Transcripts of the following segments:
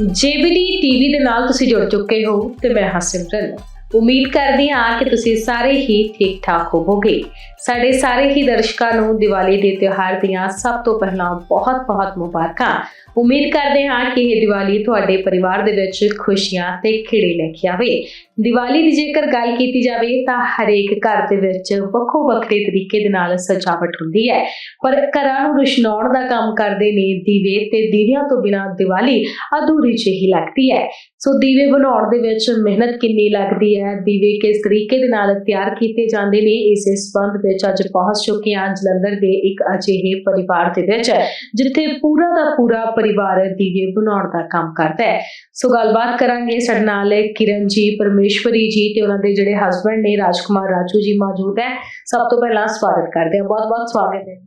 ਜੇਬੀਡੀ TV ਦੇ ਨਾਲ ਤੁਸੀਂ ਜੁੜ ਚੁੱਕੇ ਹੋ ਤੇ ਮੈਂ ਹਾਂ ਸਿਮਰਨ ਉਮੀਦ ਕਰਦੀ ਹਾਂ ਕਿ ਤੁਸੀਂ ਸਾਰੇ ਹੀ ਠੀਕ ਠਾਕ ਹੋਵੋਗੇ। ਸਾਡੇ ਸਾਰੇ ਹੀ ਦਰਸ਼ਕਾਂ ਨੂੰ ਦੀਵਾਲੀ ਦੇ ਤਿਉਹਾਰ ਦੀਆਂ ਸਭ ਤੋਂ ਪਹਿਲਾਂ ਬਹੁਤ-ਬਹੁਤ ਮੁਬਾਰਕਾਂ। ਉਮੀਦ ਕਰਦੇ ਹਾਂ ਕਿ ਇਹ ਦੀਵਾਲੀ ਤੁਹਾਡੇ ਪਰਿਵਾਰ ਦੇ ਵਿੱਚ ਖੁਸ਼ੀਆਂ ਤੇ ਖਿੜੇ ਲੈ ਕੇ ਆਵੇ ਦੀਵਾਲੀ ਦੀ ਜੇਕਰ ਗੱਲ ਕੀਤੀ ਜਾਵੇ ਤਾਂ ਹਰੇਕ ਘਰ ਦੇ ਵਿੱਚ ਵੱਖੋ ਵੱਖਰੇ ਤਰੀਕੇ ਦੇ ਨਾਲ ਸਜਾਵਟ ਹੁੰਦੀ ਹੈ। ਪਰ ਘਰਾਂ ਨੂੰ ਰੁਸ਼ਨਾਉਣ ਦਾ ਕੰਮ ਕਰਦੇ ਨੇ ਦੀਵੇ ਤੇ ਦੀਵਿਆਂ ਤੋਂ ਬਿਨਾਂ ਦੀਵਾਲੀ ਅਧੂਰੀ ਜਿਹੀ ਲੱਗਦੀ ਹੈ। ਸੋ ਦੀਵੇ ਬਣਾਉਣ ਦੇ ਵਿੱਚ ਮਿਹਨਤ ਕਿੰਨੀ ਲੱਗਦੀ ਹੈ ਦੀਵੇ ਕਿਸ ਤਰੀਕੇ ਦੇ ਨਾਲ ਤਿਆਰ ਕੀਤੇ ਜਾਂਦੇ ਨੇ ਇਸੇ ਸੰਬੰਧ ਵਿੱਚ ਅੱਜ ਪਹੁੰਚ ਚੁੱਕੇ ਹਾਂ ਜਲੰਧਰ ਦੇ ਇੱਕ ਅਜਿਹੇ ਪਰਿਵਾਰ ਦੇ ਵਿੱਚ ਜਿੱਥੇ ਪੂਰਾ ਦਾ ਪੂਰਾ ਪਰਿਵਾਰ ਦੀਵੇ ਬਣਾਉਣ ਦਾ ਕੰਮ ਕਰਦਾ ਹੈ ਸੋ ਗੱਲਬਾਤ ਕਰਾਂਗੇ ਸਾਡੇ ਨਾਲ ਕਿਰਨ ਜੀ ਪਰਮੇਸ਼ਵਰੀ ਜੀ ਤੇ ਉਹਨਾਂ ਦੇ ਜਿਹੜੇ ਹਸਬੰਡ ਨੇ ਰਾਜਕੁਮਾਰ ਰਾਜੂ ਜੀ ਮੌਜੂਦ ਹੈ ਸਭ ਤੋਂ ਪਹਿਲਾਂ ਸਵਾਗਤ ਕਰਦੇ ਹਾਂ ਬਹੁਤ ਬਹੁਤ ਸਵਾਗਤ ਹੈ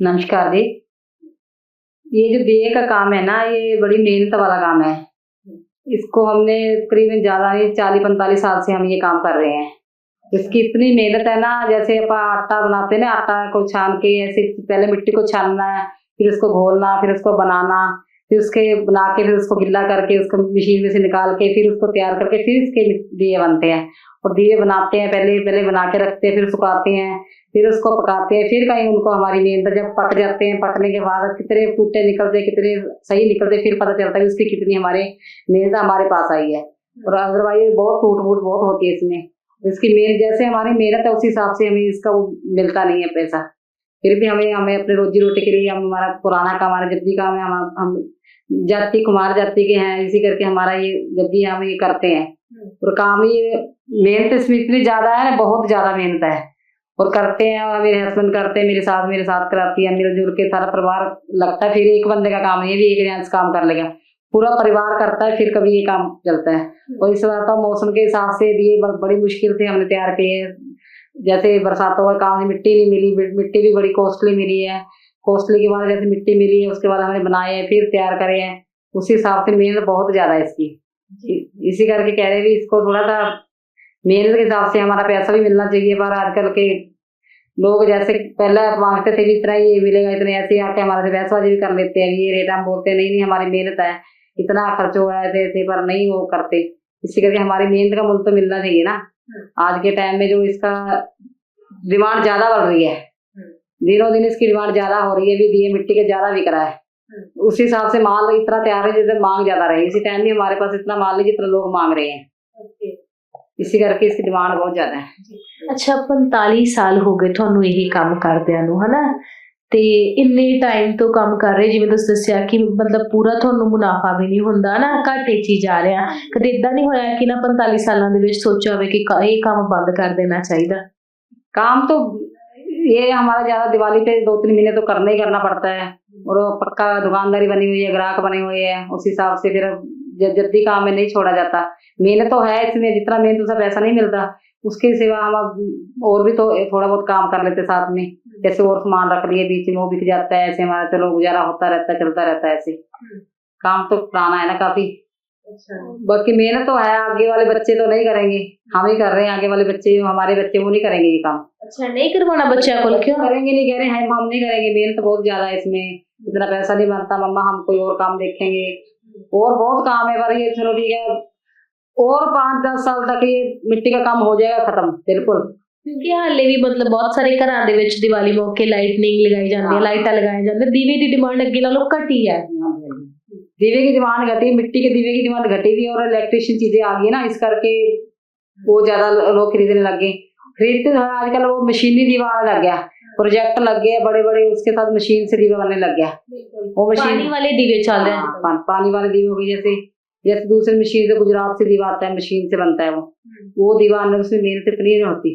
नमस्कार जी ये जो दिए का काम है ना ये बड़ी मेहनत वाला काम है इसको हमने करीबन ज़्यादा नहीं, चालीस, पैंतालीस साल से हम ये काम कर रहे हैं। इसकी इतनी मेहनत है ना, जैसे आप आटा बनाते हैं ना, आटा को छान के, ऐसे पहले मिट्टी को छानना है फिर उसको घोलना, फिर उसको बनाना फिर उसके बना के फिर उसको गिल्ला करके उसको मशीन में से निकाल के फिर उसको तैयार करके फिर इसके दिए बनते हैं। और दिए बनाते हैं, पहले पहले बना के रखते हैं, फिर सुखाते हैं, फिर उसको पकाते हैं, फिर कहीं उनको हमारी मेहनत जब पक जाते हैं, पकने के बाद कितने टूटे निकलते, कितने सही निकलते, फिर पता चलता है उसकी कितनी हमारे मेहनत हमारे पास आई है। और अदरवाइज़ बहुत टूट फूट बहुत होती है इसमें। इसकी मेहनत जैसे हमारी मेहनत है, उस हिसाब से हमें इसका वो मिलता नहीं है पैसा। फिर भी हमें हमें अपने रोजी रोटी के लिए हम, हमारा पुराना काम, हमारा जब भी काम है, हम हम जाति कुमार जाति के हैं इसी करके हमारा ये जब भी हम ये करते हैं और काम ये मेहनत इसमें इतनी ज़्यादा है बहुत ज़्यादा मेहनत है और करते हैं और मेरे हस्बैंड करते हैं मेरे साथ मेरे साथ कराती है मिलजुल के सारा परिवार लगता है फिर एक बंदे का काम ये भी एक जेंट्स काम कर लेगा पूरा परिवार करता है फिर कभी ये काम चलता है और इस बार तो मौसम के हिसाब से दिए बड़ी मुश्किल से हमने तैयार किए जैसे बरसातों का काम मिट्टी नहीं मिली मिट्टी भी बड़ी कॉस्टली मिली है कॉस्टली के बाद जैसे मिट्टी मिली है उसके बाद हमने बनाए हैं फिर तैयार करे हैं उस हिसाब से मेहनत बहुत ज्यादा है इसकी इ- इसी करके कह रहे भी इसको थोड़ा सा मेहनत के हिसाब से हमारा पैसा भी मिलना चाहिए पर आजकल के लोग जैसे पहले मांगते थे भी इतना ही ये मिलेगा इतने ऐसे आके हमारे से बहसबाजी भी कर लेते हैं ये रेट हम बोलते हैं नहीं नहीं हमारी मेहनत है इतना खर्च हुआ है ऐसे ऐसे पर नहीं वो करते इसी करके हमारी मेहनत का मूल्य तो मिलना चाहिए ना आज के टाइम में जो इसका डिमांड ज्यादा बढ़ रही है दिनों दिन इसकी डिमांड ज्यादा हो रही है भी दिए मिट्टी के ज्यादा बिक रहा है उस हिसाब से माल इतना तैयार है जितना मांग ज्यादा रही इसी टाइम भी हमारे पास इतना माल नहीं जितना लोग मांग रहे हैं इसी करके इसकी डिमांड बहुत ज्यादा है ਅੱਛਾ 45 ਸਾਲ ਹੋ ਗਏ ਤੁਹਾਨੂੰ ਇਹ ਕੰਮ ਕਰਦਿਆਂ ਨੂੰ ਹਨਾ ਤੇ ਇੰਨੇ ਟਾਈਮ ਤੋਂ ਕੰਮ ਕਰ ਰਹੇ ਜਿਵੇਂ ਤੁਸੀਂ ਦੱਸਿਆ ਕਿ ਮਤਲਬ ਪੂਰਾ ਤੁਹਾਨੂੰ ਮੁਨਾਫਾ ਵੀ ਨਹੀਂ ਹੁੰਦਾ ਨਾ ਘਾਟੇ 'ਚ ਹੀ ਜਾ ਰਿਹਾ ਕਦੇ ਇਦਾਂ ਨਹੀਂ ਹੋਇਆ ਕਿ ਨਾ 45 ਸਾਲਾਂ ਦੇ ਵਿੱਚ ਸੋਚਿਆ ਹੋਵੇ ਕਿ ਕ- ਇਹ ਕੰਮ ਬੰਦ ਕਰ ਦੇਣਾ ਚਾਹੀਦਾ काम तो ये हमारा ज़्यादा दिवाली पे दो तीन महीने तो करना ही करना पड़ता है। और पक्का दुकानदारी बनी हुई है ग्राहक बने हुए हैं उस हिसाब से फिर जल्दी काम में नहीं छोड़ा जाता। मेहनत तो है इसमें जितना मेहनत उसका पैसा नहीं मिलता उसके सिवा हम अब और भी तो थोड़ा बहुत काम कर लेते साथ में। जैसे और सामान रख लिए बीच में वो बिक जाता है ऐसे हमारा चलो गुजारा होता रहता है चलता रहता है ऐसे। काम तो पुराना है ना काफ़ी। बाकी मेहनत तो है आगे वाले बच्चे तो नहीं करेंगे हम ही कर रहे हैं आगे वाले बच्चे हमारे बच्चे वो नहीं करेंगे ये काम ਅੱਛਾ ਨਹੀਂ ਕਰਵਾਉਣਾ ਬੱਚਿਆਂ ਕੋਲ ਕਿਉਂ करेंगे नहीं कह रहे हैं हम नहीं करेंगे मेहनत बहुत ज्यादा है इसमें इतना पैसा नहीं बनता मम्मा हम कोई और काम देखेंगे और बहुत काम है पर ये चलो ठीक है और पाँच दस साल तक ये मिट्टी का काम हो जाएगा खत्म बिल्कुल ਕਿਉਂਕਿ ਹਾਲੇ ਵੀ ਮਤਲਬ ਬਹੁਤ ਸਾਰੇ ਘਰਾਂ ਦੇ ਵਿੱਚ ਦੀਵਾਲੀ ਮੌਕੇ ਲਾਈਟਨਿੰਗ ਲਗਾਈ ਜਾਂਦੀ ਹੈ ਹਾਂ। ਲਾਈਟਾਂ ਲਗਾਏ ਜਾਂਦੇ ਦੀਵੇ ਦੀ ਡਿਮਾਂਡ ਅੱਗੇ ਨਾਲੋਂ ਘਟੀ ਹੈ दिव्य की डिमांड घटी मिट्टी के दिव्य की डिमांड घटी थी और इलेक्ट्रिशियन चीज़ें आ गई ना इस करके वो ज़्यादा लोग खरीदने लग गए। खरीदते आजकल वो मशीनी दीवा लग गया। प्रोजेक्ट लग गए बड़े बड़े उसके साथ मशीन से दीवे बनने लग गया। वो मशीन पानी वाले दीवे चल रहे हैं। हाँ, पानी वाले दीवे हो गए जैसे जैसे दूसरे मशीन से गुजरात से दीवा आता है मशीन से बनता है वो। हम्म। वो दीवा अंदर उसमें मेहनत इतनी नहीं होती।